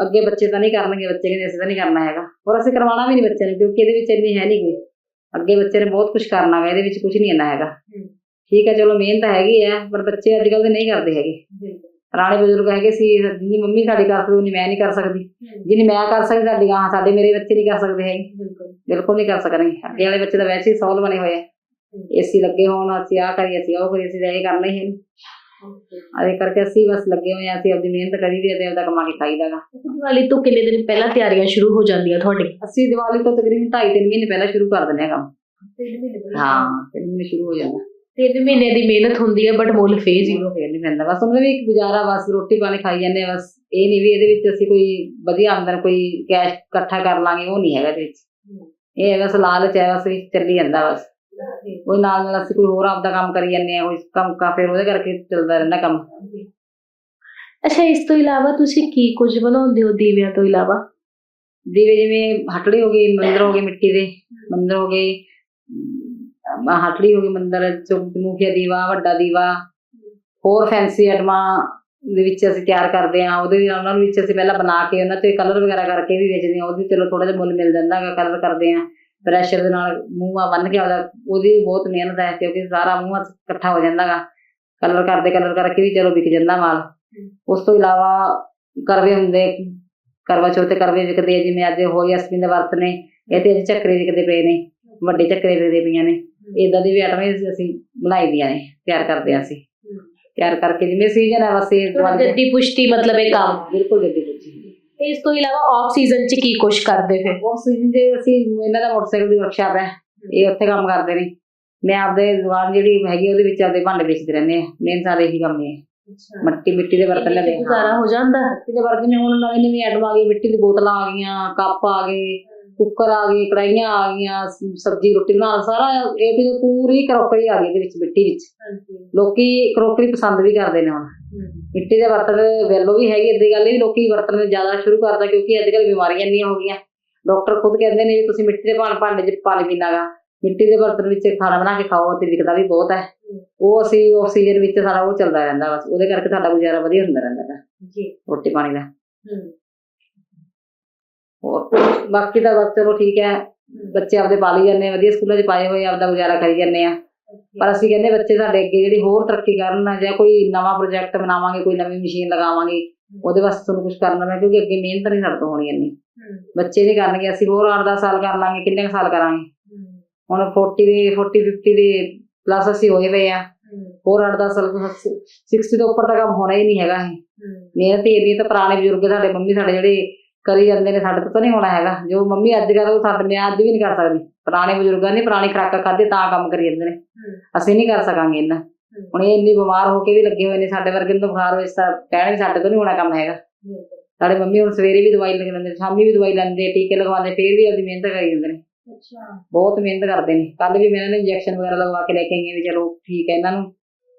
ਅੱਗੇ ਬੱਚੇ ਤਾਂ ਨਹੀਂ ਕਰਨਗੇ ਬੱਚੇ ਕਹਿੰਦੇ ਅਸੀਂ ਤਾਂ ਨਹੀਂ ਕਰਨਾ ਹੈਗਾ। ਔਰ ਅਸੀਂ ਕਰਵਾਉਣਾ ਵੀ ਨਹੀਂ ਬੱਚੇ ਨੂੰ ਕਿਉਂਕਿ ਇਹਦੇ ਵਿੱਚ ਇੰਨੀ ਹੈ ਨਹੀਂ ਕੋਈ। ਅੱਗੇ ਬੱਚੇ ਨੇ ਬਹੁਤ ਕੁਝ ਕਰਨਾ ਹੈ ਇਹਦੇ ਵਿੱਚ ਕੁਝ ਨਹੀਂ ਇੰਨਾ ਹੈਗਾ। ਠੀਕ ਹੈ ਚਲੋ ਮਿਹਨਤ ਹੈਗੀ ਹੈ ਪਰ ਬੱਚੇ ਅੱਜ ਕੱਲ੍ਹ ਦੇ ਨਹੀਂ ਕਰਦੇ ਹੈਗੇ। ਪੁਰਾਣੇ ਬਜ਼ੁਰਗ ਹੈਗੇ ਸੀ ਜਿੰਨੀ ਮੰਮੀ ਸਾਡੀ ਕਰ ਸਕਦੀ ਉਨੀ ਮੈਂ ਨਹੀਂ ਕਰ ਸਕਦੀ। ਜਿੰਨੀ ਮੈਂ ਕਰ ਸਕਦੀ ਸਾਡੀ ਗਾਂ ਸਾਡੇ ਮੇਰੇ ਬੱਚੇ ਨਹੀਂ ਕਰ ਸਕਦੇ ਹੈਗੇ। ਬਿਲਕੁਲ। ਨਹੀਂ ਕਰ ਸਕਣਗੇ। ਅੱਗੇ ਵਾਲੇ ਬੱਚੇ ਤਾਂ ਵੈਸੇ ਹੀ ਸੌਲ ਬਣੇ ਹੋਏ ਆ। ਏਸੀ ਲੱਗੇ ਹੋਣ ਅਸੀਂ ਆਹ ਕਰੀਏ ਅਸੀਂ ਉਹ ਕਰੀਏ ਅਸੀਂ ਤਾਂ ਇਹ ਕਰਨਾ ਹੀ ਹੈ ਅਰੇ ਕਰਕੇ ਅਸੀਂ ਬਸ ਲੱਗੇ ਹੋਏ ਆ ਅਸੀਂ ਮਿਹਨਤ ਕਰੀ ਦੀ ਤੇ ਆਪਦਾ ਕਮਾ ਕੇ ਖਾਈਦਾਗਾ ਦੀਵਾਲੀ ਤੋਂ ਕਿੰਨੇ ਦਿਨ ਪਹਿਲਾਂ ਤਿਆਰੀਆਂ ਸ਼ੁਰੂ ਹੋ ਜਾਂਦੀਆਂ ਤੁਹਾਡੇ? ਅਸੀਂ ਦੀਵਾਲੀ ਤੋਂ ਤਕਰੀਬਨ 2.5 ਮਹੀਨੇ ਪਹਿਲਾਂ ਸ਼ੁਰੂ ਕਰ ਦਿੰਦੇ ਆ ਕੰਮ। ਹਾਂ ਤਿੰਨ ਮਹੀਨੇ ਸ਼ੁਰੂ ਹੋ ਜਾਂਦਾ ਤਿੰਨ ਮਹੀਨੇ ਦੀ ਮਿਹਨਤ ਹੁੰਦੀ ਹੈ ਬਟ ਮੁੱਲ ਫੇਰ ਹੀ। ਜ਼ੀਰੋ ਫੇਰ ਨਹੀਂ ਪੈਂਦਾ ਬਸ ਉਹਨਾਂ ਵੀ ਇੱਕ ਗੁਜ਼ਾਰਾ ਬਸ ਰੋਟੀ ਪਾਣੀ ਖਾਈ ਜਾਂਦੇ ਆ ਬਸ ਇਹ ਨਹੀਂ ਵੀ ਇਹਦੇ ਵਿੱਚ ਅਸੀਂ ਕੋਈ ਵਧੀਆ ਆਮਦਨ ਕੋਈ ਕੈਸ਼ ਇਕੱਠਾ ਕਰ ਲਾਂਗੇ ਉਹ ਨਹੀਂ ਹੈਗਾ ਇਹਦੇ ਵਿੱਚ। ਇਹ ਹੈ ਬਸ ਲਾਲਚ ਹੈ ਬਸ ਵੀ ਚੱਲੀ ਜਾਂਦਾ ਬਸ। ਉਹ ਨਾਲ ਨਾਲ ਅਸੀਂ ਕੋਈ ਹੋਰ ਆਪਦਾ ਕੰਮ ਕਰੀ ਜਾਂਦੇ ਆ ਕੋਈ ਕੰਮ ਕਾ ਫਿਰ ਉਹਦੇ ਕਰਕੇ ਚੱਲਦਾ ਰਹਿੰਦਾ ਕੰਮ। ਅੱਛਾ ਇਸ ਤੋਂ ਇਲਾਵਾ ਤੁਸੀਂ ਕੀ ਕੁਝ ਬਣਾਉਂਦੇ ਹੋ ਦੀਵਿਆਂ ਤੋਂ ਇਲਾਵਾ? ਦੀਵੇ ਜਿਵੇਂ ਹਟੜੀ ਹੋ ਗਈ ਮੰਦਰ ਹੋ ਗਏ ਮਿੱਟੀ ਦੇ ਮੰਦਰ ਹੋ ਗਏ ਅਮ, ਆਹ ਹੋ ਗਈ ਮੰਦਰ ਚੌਮੁਖੀਆ ਦੀਵਾ ਵੱਡਾ ਦੀਵਾ। ਹੋਰ ਫੈਂਸੀ ਆਈਟਮਾਂ ਦੇ ਵਿੱਚ ਅਸੀਂ ਤਿਆਰ ਕਰਦੇ ਆ ਉਹਦੇ ਨਾਲ ਉਹਨਾਂ ਵਿੱਚ ਅਸੀਂ ਪਹਿਲਾਂ ਬਣਾ ਕੇ ਉਹਨਾਂ ਤੇ ਕਲਰ ਵਗੈਰਾ ਕਰਕੇ ਵੀ ਵੇਚਦੇ ਆ ਉਹਦੇ ਚਲੋ ਥੋੜਾ ਜਿਹਾ ਮੁੱਲ ਮਿਲ ਜਾਂਦਾ ਹੈਗਾ ਕਲਰ ਕਰਦੇ ਆ ਪ੍ਰੈਸ਼ਰ ਦੇ ਨਾਲ ਮੂੰਹਾਂ ਬੰਨ ਕੇ ਉਹਦਾ ਉਹਦੀ ਵੀ ਬਹੁਤ ਮਿਹਨਤ ਹੈ ਕਿਉਂਕਿ ਸਾਰਾ ਮੂੰਹਾਂ ਇਕੱਠਾ ਹੋ ਜਾਂਦਾ ਗਾ ਕਲਰ ਕਰਦੇ ਕਲਰ ਕਰਕੇ ਵੀ ਚਲੋ ਵਿਕ ਜਾਂਦਾ ਮਾਲ। ਉਸ ਤੋਂ ਇਲਾਵਾ ਕਰਵੇ ਹੁੰਦੇ ਕਰਵਾ ਚੌਥ ਤੇ ਕਰਵੇ ਵਿਕਦੇ ਆ। ਜਿਵੇਂ ਅੱਜ ਹੋਈ ਅਸਮੀ ਦੇ ਵਰਤ ਨੇ ਇਹ ਤੇ ਅੱਜ ਚੱਕਰੇ ਵਿਕਦੇ ਪਏ ਨੇ ਵੱਡੇ ਚੱਕਰੇ ਵਿਕਦੇ ਪਈਆਂ ਨੇ। ਇਦਾਂ ਦੀ ਵੀ ਆਈਟਮਾਂ ਅਸੀਂ ਬਣਾਈ ਦੀਆਂ ਨੇ ਤਿਆਰ ਕਰਦੇ ਆ ਅਸੀਂ। ਤਿਆਰ ਕਰਕੇ ਜਿਵੇਂ ਸੀਜ਼ਨ ਹੈ ਤੁਹਾਡਾ ਜੱਦੀ ਪੁਸ਼ਤੀ ਮਤਲਬ ਇਹ ਕੰਮ। ਬਿਲਕੁਲ ਜੱਦੀ ਪੁੱਜੀ ਤੇ ਇਸ ਤੋਂ ਇਲਾਵਾ ਆਫ ਸੀਜ਼ਨ 'ਚ ਕੀ ਕੁਝ ਕਰਦੇ ਫਿਰ? ਉਹ ਸੀਜ਼ਨ ਦੇ ਅਸੀਂ ਇਹਨਾਂ ਦਾ ਮੋਟਰਸਾਈਕਲ ਦੀ ਵਰਕਸ਼ਾਪ ਹੈ। ਇਹ ਉੱਥੇ ਕੰਮ ਕਰਦੇ ਨੇ। ਮੈਂ ਆਪਦੇ ਦੁਕਾਨ ਜਿਹੜੀ ਹੈਗੀ ਉਹਦੇ ਵਿੱਚ ਆਪਦੇ ਭਾਂਡੇ ਵੇਚਦੇ ਰਹਿੰਦੇ ਆ ਮੇਨ ਸਾਰੇ ਇਹੀ ਕੰਮ ਨੇ ਮਿੱਟੀ ਮਿੱਟੀ ਦੇ ਬਰਤਨ ਲੈਂਦੇ ਗੁਜ਼ਾਰਾ ਹੋ ਜਾਂਦਾ? ਮਿੱਟੀ ਦੇ ਬਰਤਨ ਹੁਣ ਨਵੇਂ ਨਵੇਂ ਆਈਟਮ ਆ ਗਈ ਮਿੱਟੀ ਦੀ ਬੋਤਲਾਂ ਆ ਗਈਆਂ ਕੱਪ ਆ ਗਏ। ਕੁੱਕਰ ਆ ਗਏ ਕੜਾਈਆਂ ਆ ਗਈਆਂ ਸ- ਸਬਜ਼ੀ ਰੋਟੀ ਬਣਾਉਣ ਸਾਰਾ ਇਹ ਤੇ ਪੂਰੀ ਕਰੋਕਰੀ ਆ ਗਈ ਇਹਦੇ ਵਿੱਚ ਮਿੱਟੀ ਵਿੱਚ। ਲੋਕੀ ਕਰੋਕਰੀ ਪਸੰਦ ਵੀ ਕਰਦੇ ਨੇ ਹੁਣ। ਮਿੱਟੀ ਦੇ ਬਰਤਨ ਵੈਲੋ ਵੀ ਹੈਗੀ ਏਦਾਂ ਦੀ ਗੱਲ ਨਹੀਂ ਲੋਕੀ ਵਰਤਣ ਜ਼ਿਆਦਾ ਸ਼ੁਰੂ ਕਰਦਾ ਕਿਉਂਕਿ ਅੱਜ ਕੱਲ੍ਹ ਬਿਮਾਰੀਆਂ ਇੰਨੀਆਂ ਹੋ ਗਈਆਂ। ਡਾਕਟਰ ਖੁਦ ਕਹਿੰਦੇ ਨੇ ਵੀ ਤੁਸੀਂ ਮਿੱਟੀ ਦੇ ਭਾਂਡੇ ਭਾਂਡੇ 'ਚ ਪਾਣੀ ਪੀਣਾਗਾ ਮਿੱਟੀ ਦੇ ਬਰਤਨ ਵਿੱਚ ਖਾਣਾ ਬਣਾ ਕੇ ਖਾਓ ਤੇ ਵਿਕਦਾ ਵੀ ਬਹੁਤ ਹੈ। ਉਹ ਅਸੀਂ ਆਕਸੀਜਨ ਵਿੱਚ ਸਾਡਾ ਉਹ ਚੱਲਦਾ ਰਹਿੰਦਾ ਬਸ ਉਹਦੇ ਕਰਕੇ ਸਾਡਾ ਗੁਜ਼ਾਰਾ ਵਧੀਆ ਹੁੰਦਾ ਰਹਿੰਦਾ ਗਾ, ਜੀ। ਰੋਟੀ ਪਾਣੀ ਦਾ। ਹੋਰ ਬਾਕੀ ਤਾਂ ਬਸ ਚਲੋ ਠੀਕ ਹੈ ਬੱਚੇ ਆਪਦੇ ਪਾਲੀ ਜਾਂਦੇ ਆ, ਵਧੀਆ ਸਕੂਲਾਂ 'ਚ ਪਾਏ ਹੋਏ ਆਪਦਾ ਗੁਜ਼ਾਰਾ ਕਰੀ ਜਾਂਦੇ ਆ। ਪਰ ਅਸੀਂ ਕਹਿੰਦੇ ਬੱਚੇ ਸਾਡੇ ਅੱਗੇ ਜਿਹੜੀ ਹੋਰ ਤਰੱਕੀ ਕਰਨ ਜਾਂ ਕੋਈ ਨਵਾਂ ਪ੍ਰੋਜੈਕਟ ਬਣਾਵਾਂਗੇ ਕੋਈ ਨਵੀਂ ਮਸ਼ੀਨ ਲਗਾਵਾਂਗੇ ਉਹਦੇ ਵਾਸਤੇ ਤੁਹਾਨੂੰ ਕੁਝ ਕਰਨਾ ਮੈਂ ਕਿਉਂਕਿ ਅੱਗੇ ਮਿਹਨਤ ਨਹੀਂ ਸਾਡੇ ਤੋਂ ਹੋਣੀ ਇੰਨੀ। ਬੱਚੇ ਨਹੀਂ ਕਰਨਗੇ ਅਸੀਂ ਹੋਰ 8-10 ਸਾਲ ਕਰ ਲਾਂਗੇ ਕਿੰਨੇ ਸਾਲ ਕਰਾਂਗੇ? ਹੁਣ 40 ਦੇ 40 50 ਦੇ ਪਲੱਸ ਅਸੀਂ ਹੋਏ ਪਏ ਆ। ਹੋਰ 8-10 ਸਾਲ 60 ਤੋਂ ਉੱਪਰ ਕੰਮ ਹੋਣਾ ਹੀ ਨਹੀਂ ਹੈਗਾ ਇਹ। ਮਿਹਨਤ ਹੀ ਇੰਨੀ ਤਾਂ ਪੁਰਾਣੇ ਬਜ਼ੁਰਗ ਸਾਡੇ ਮੰਮੀ ਸਾਡੇ ਜਿਹੜੇ ਕਰੀ ਜਾਂਦੇ ਨੇ ਸਾਡੇ ਤੋਂ ਤਾਂ ਨਹੀਂ ਹੋਣਾ ਹੈਗਾ। ਜੋ ਮੰਮੀ ਅੱਜ ਕੱਲ੍ਹ ਉਹ ਸਾਡੇ ਮੈਂ ਅੱਜ ਵੀ ਨਹੀਂ ਕਰ ਸਕਦੀ। ਪੁਰਾਣੇ ਬਜ਼ੁਰਗਾਂ ਨੇ ਪੁਰਾਣੀ ਖੁਰਾਕਾਂ ਖਾਧੇ ਤਾਂ ਕੰਮ ਕਰੀ ਜਾਂਦੇ ਨੇ। ਅਸੀਂ ਨਹੀਂ ਕਰ ਸਕਾਂਗੇ ਇਹਨਾਂ ਹੁਣ ਇਹ ਇੰਨੀ ਬਿਮਾਰ ਹੋ ਕੇ ਵੀ ਲੱਗੇ ਹੋਏ ਨੇ ਸਾਡੇ ਵਰਗੇ ਨੂੰ ਬੁਖਾਰ ਵਿੱਚ ਤਾਂ ਕਹਿਣਾ ਵੀ ਸਾਡੇ ਤੋਂ ਨਹੀਂ ਹੋਣਾ ਕੰਮ ਹੈਗਾ। ਸਾਡੇ ਮੰਮੀ ਹੁਣ ਸਵੇਰੇ ਵੀ ਦਵਾਈ ਲੈ ਲੈਂਦੇ ਸ਼ਾਮੀ ਵੀ ਦਵਾਈ ਲੈਂਦੇ ਟੀਕੇ ਲਗਵਾਉਂਦੇ ਫੇਰ ਵੀ ਆਪਦੀ ਮਿਹਨਤ ਕਰੀ ਜਾਂਦੇ ਨੇ। ਅੱਛਾ। ਬਹੁਤ ਮਿਹਨਤ ਕਰਦੇ ਨੇ। ਕੱਲ ਵੀ ਮੈਂ ਇਹਨਾਂ ਨੂੰ ਇੰਜੈਕਸ਼ਨ ਵਗੈਰਾ ਲਗਵਾ ਕੇ ਲੈ ਕੇ ਆਈ ਵੀ ਚਲੋ ਠੀਕ ਹੈ ਇਹਨਾਂ ਨੂੰ।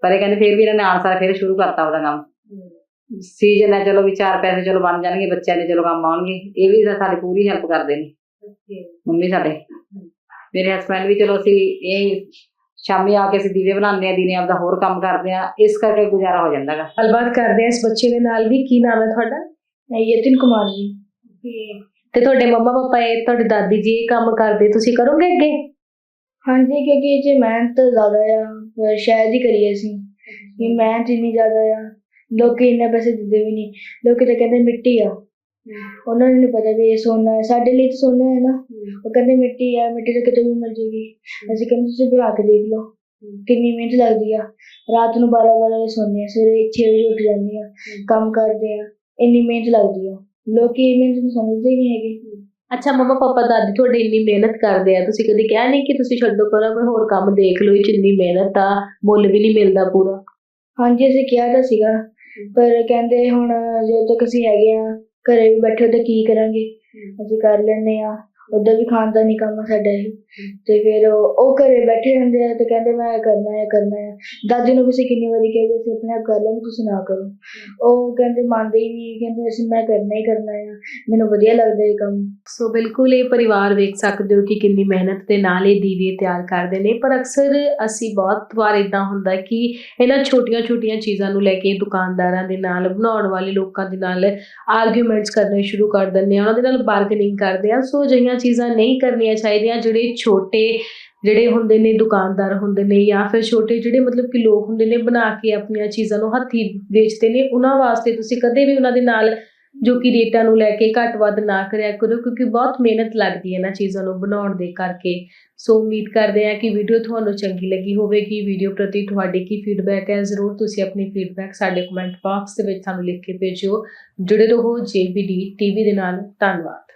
ਪਰ ਇਹ ਕਹਿੰਦੇ ਫੇਰ ਵੀ ਇਹਨਾਂ ਨੇ ਆਨਸਰ ਫੇਰ ਸ਼ੁਰੂ ਕਰਤਾ ਉਹਦਾ ਕੰਮ। ਸੀਜ਼ਨ ਹੈ ਚਲੋ ਵੀ ਚਾਰ ਪੈਸੇ ਚਲੋ ਬਣ ਜਾਣਗੇ ਬੱਚਿਆਂ ਦੇ ਚਲੋ ਕੰਮ ਆਉਣਗੇ। ਇਹ ਵੀ ਤਾਂ ਸਾਡੀ ਪੂਰੀ ਹੈਲਪ ਕਰਦੇ ਨੇ। ਮੰਮੀ ਸਾਡੇ। ਮੇਰੇ ਹਸਬੰਡ ਵੀ ਚਲੋ ਅਸੀਂ ਇਹ ਸ਼ਾਮੀ ਆ ਕੇ ਅਸੀਂ ਦੀਵੇ ਬਣਾਉਂਦੇ ਆ ਦਿਨੇ ਆਪਦਾ ਹੋਰ ਕੰਮ ਕਰਦੇ ਆ ਇਸ ਕਰਕੇ ਗੁਜ਼ਾਰਾ ਹੋ ਜਾਂਦਾ ਗੱਲਬਾਤ ਕਰਦੇ ਆ ਇਸ ਬੱਚੇ ਦੇ ਨਾਲ ਵੀ। ਕੀ ਨਾਮ ਹੈ ਤੁਹਾਡਾ? ਯਤਨ ਕੁਮਾਰ ਜੀ। ਤੇ ਤੁਹਾਡੇ ਮੰਮਾ ਪਾਪਾ ਇਹ ਤੁਹਾਡੇ ਦਾਦੀ ਜੀ ਇਹ ਕੰਮ ਕਰਦੇ ਤੁਸੀਂ ਕਰੋਗੇ ਅੱਗੇ? ਹਾਂਜੀ ਕਿਉਂਕਿ ਇਹ 'ਚ ਮਿਹਨਤ ਜ਼ਿਆਦਾ ਆ ਪਰ ਸ਼ਾਇਦ ਹੀ ਕਰੀਏ ਅਸੀਂ। ਇਹ ਮਿਹਨਤ ਇੰਨੀ ਜ਼ਿਆਦਾ ਆ ਲੋਕੀ ਇੰਨੇ ਪੈਸੇ ਦਿੰਦੇ ਵੀ ਨਹੀਂ। ਲੋਕੀ ਤਾਂ ਕਹਿੰਦੇ ਮਿੱਟੀ ਆ। ਉਹਨਾਂ ਨੂੰ ਨਹੀਂ ਪਤਾ ਵੀ ਇਹ ਸੋਨਾ ਹੈ। ਸਾਡੇ ਲਈ ਤਾਂ ਸੋਨਾ ਹੈ ਨਾ। ਉਹ ਕਹਿੰਦੇ ਮਿੱਟੀ ਆ ਮਿੱਟੀ ਤਾਂ ਕਿਤੇ ਵੀ ਮਿਲ ਜੇਗੀ। ਅਸੀਂ ਕਹਿੰਦੇ ਤੁਸੀਂ ਬਣਾ ਕੇ ਦੇਖ ਲਓ। ਕਿੰਨੀ ਮਿਹਨਤ ਲੱਗਦੀ ਆ। ਰਾਤ ਨੂੰ 12 12 ਵਜੇ ਸੌਂਦੇ ਆ। ਸਵੇਰੇ 6 ਵਜੇ ਉੱਠ ਜਾਂਦੇ ਆ। ਕੰਮ ਕਰਦੇ ਆ। ਇੰਨੀ ਮਿਹਨਤ ਲੱਗਦੀ ਆ। ਲੋਕੀ ਇਹ ਮਿਹਨਤ ਨੂੰ ਸਮਝਦੇ ਨਹੀਂ ਹੈਗੇ। ਅੱਛਾ ਮੰਮਾ ਪਾਪਾ ਦਾਦੀ ਤੁਹਾਡੇ ਇੰਨੀ ਮਿਹਨਤ ਕਰਦੇ ਆ। ਤੁਸੀਂ ਕਦੇ ਕਿਹਾ ਨਹੀਂ ਕਿ ਤੁਸੀਂ ਛੱਡੋ ਕਰੋ ਕੋਈ ਹੋਰ ਕੰਮ ਦੇਖ ਲਓ ਇਹ ਇੰਨੀ ਮਿਹਨਤ ਆ। ਮੁੱਲ ਵੀ ਨਹੀਂ ਮਿਲਦਾ ਪੂਰਾ। ਹਾਂਜੀ ਅਸੀਂ ਕਿਹਾ ਤਾਂ ਸੀਗਾ। ਪਰ ਕਹਿੰਦੇ ਹੁਣ ਜਦੋਂ ਤੱਕ ਅਸੀਂ ਹੈਗੇ ਆ ਘਰੇ ਵੀ ਬੈਠੇ ਤਾਂ ਕੀ ਕਰਾਂਗੇ? ਅਸੀਂ ਕਰ ਲੈਂਦੇ ਆ ਉਧਰ ਵੀ ਨਹੀਂ ਕੰਮ ਆ ਸਾਡਾ ਇਹ। ਤੇ ਫਿਰ ਉਹ ਉਹ ਘਰੇ ਬੈਠੇ ਰਹਿੰਦੇ ਆ ਤੇ ਕਹਿੰਦੇ ਮੈਂ ਕਰਨਾ ਹੈ ਕਰਨਾ ਹੈ ਦਾਦੀ ਨੂੰ ਵੀ ਅਸੀਂ ਕਿੰਨੀ ਵਾਰੀ ਕਿਹਾ ਵੀ ਅਸੀਂ ਆਪਣੇ ਆਪ ਕਰ ਲਾਂਗੇ ਤੁਸੀਂ ਨਾ ਕਰੋ। ਉਹ ਕਹਿੰਦੇ ਮੰਨਦੇ ਹੀ ਨਹੀਂ ਕਹਿੰਦੇ ਅਸੀਂ ਮੈਂ ਕਰਨਾ ਹੀ ਕਰਨਾ ਹੈ ਮੈਨੂੰ ਵਧੀਆ ਲੱਗਦਾ ਇਹ ਕੰਮ। ਸੋ ਬਿਲਕੁਲ ਇਹ ਪਰਿਵਾਰ ਵੇਖ ਸਕਦੇ ਹੋ ਕਿ ਕਿੰਨੀ ਮਿਹਨਤ ਦੇ ਨਾਲ ਇਹ ਦੀਵੇ ਤਿਆਰ ਕਰਦੇ ਨੇ। ਪਰ ਅਕਸਰ ਅਸੀਂ ਬਹੁਤ ਵਾਰ ਇਦਾਂ ਹੁੰਦਾ ਕਿ ਇਹਨਾਂ ਛੋਟੀਆਂ-ਛੋਟੀਆਂ ਚੀਜ਼ਾਂ ਨੂੰ ਲੈ ਕੇ ਦੁਕਾਨਦਾਰਾਂ ਦੇ ਨਾਲ ਬਣਾਉਣ ਵਾਲੇ ਲੋਕਾਂ ਦੇ ਨਾਲ ਆਰਗੂਮੈਂਟਸ ਕਰਨੇ ਸ਼ੁਰੂ ਕਰ ਦਿੰਦੇ ਆ। ਉਹਨਾਂ ਦੇ ਨਾਲ ਬਾਰਗੇਨਿੰਗ ਕਰਦੇ ਆ। ਸੋ ਅਜਿਹੀਆਂ ਚੀਜ਼ਾਂ ਨਹੀਂ ਕਰਨੀਆਂ ਚਾਹੀਦੀਆਂ, ਜਿਹੜੇ ਛੋਟੇ ਜਿਹੜੇ ਹੁੰਦੇ ਨੇ, ਦੁਕਾਨਦਾਰ ਹੁੰਦੇ ਨੇ ਜਾਂ ਫਿਰ ਛੋਟੇ ਜਿਹੜੇ ਮਤਲਬ ਕਿ ਲੋਕ ਹੁੰਦੇ ਨੇ ਬਣਾ ਕੇ ਆਪਣੀਆਂ ਚੀਜ਼ਾਂ ਨੂੰ ਹੱਥੀਂ ਵੇਚਦੇ ਨੇ, ਉਹਨਾਂ ਵਾਸਤੇ ਤੁਸੀਂ ਕਦੇ ਵੀ ਉਹਨਾਂ ਦੇ ਨਾਲ ਜੋ ਕਿ ਰੇਟਾਂ ਨੂੰ ਲੈ ਕੇ ਘੱਟ ਵੱਧ ਨਾ ਕਰਿਆ ਕਰੋ, ਕਿਉਂਕਿ ਬਹੁਤ ਮਿਹਨਤ ਲੱਗਦੀ ਹੈ ਇਹਨਾਂ ਚੀਜ਼ਾਂ ਨੂੰ ਬਣਾਉਣ ਦੇ ਕਰਕੇ। ਸੋ ਉਮੀਦ ਕਰਦੇ ਹਾਂ ਕਿ ਵੀਡੀਓ ਤੁਹਾਨੂੰ ਚੰਗੀ ਲੱਗੀ ਹੋਵੇਗੀ। ਵੀਡੀਓ ਪ੍ਰਤੀ ਤੁਹਾਡੀ ਕੀ ਫੀਡਬੈਕ ਹੈ, ਜ਼ਰੂਰ ਤੁਸੀਂ ਆਪਣੀ ਫੀਡਬੈਕ ਸਾਡੇ ਕਮੈਂਟ ਬਾਕਸ ਦੇ ਵਿੱਚ ਸਾਨੂੰ ਲਿਖ ਕੇ ਭੇਜਿਓ। ਜੁੜੇ ਰਹੋ ਜੇਬੀਡੀ ਟੀਵੀ ਦੇ ਨਾਲ। ਧੰਨਵਾਦ।